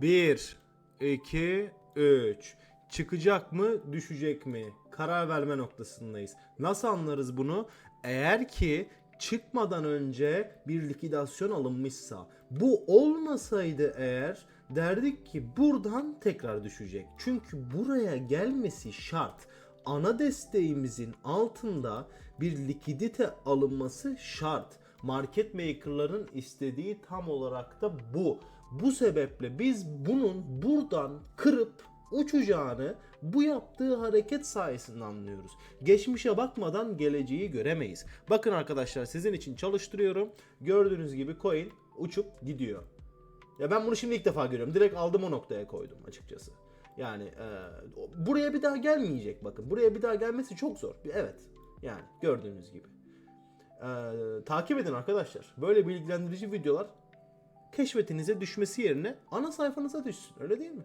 1, 2, 3. Çıkacak mı, düşecek mi? Karar verme noktasındayız. Nasıl anlarız bunu? Eğer ki çıkmadan önce bir likidasyon alınmışsa, bu olmasaydı eğer derdik ki buradan tekrar düşecek. Çünkü buraya gelmesi şart. Ana desteğimizin altında bir likidite alınması şart. Market maker'ların istediği tam olarak da bu. Bu sebeple biz bunun buradan kırıp uçacağını bu yaptığı hareket sayesinde anlıyoruz. Geçmişe bakmadan geleceği göremeyiz. Bakın arkadaşlar sizin için çalıştırıyorum. Gördüğünüz gibi coin uçup gidiyor. Ya ben bunu şimdi ilk defa görüyorum. Direkt aldım o noktaya koydum açıkçası. Yani e, buraya bir daha gelmeyecek bakın. Buraya bir daha gelmesi çok zor. Evet. Yani gördüğünüz gibi. E, takip edin arkadaşlar. Böyle bilgilendirici videolar keşfetinize düşmesi yerine ana sayfanıza düşsün. Öyle değil mi?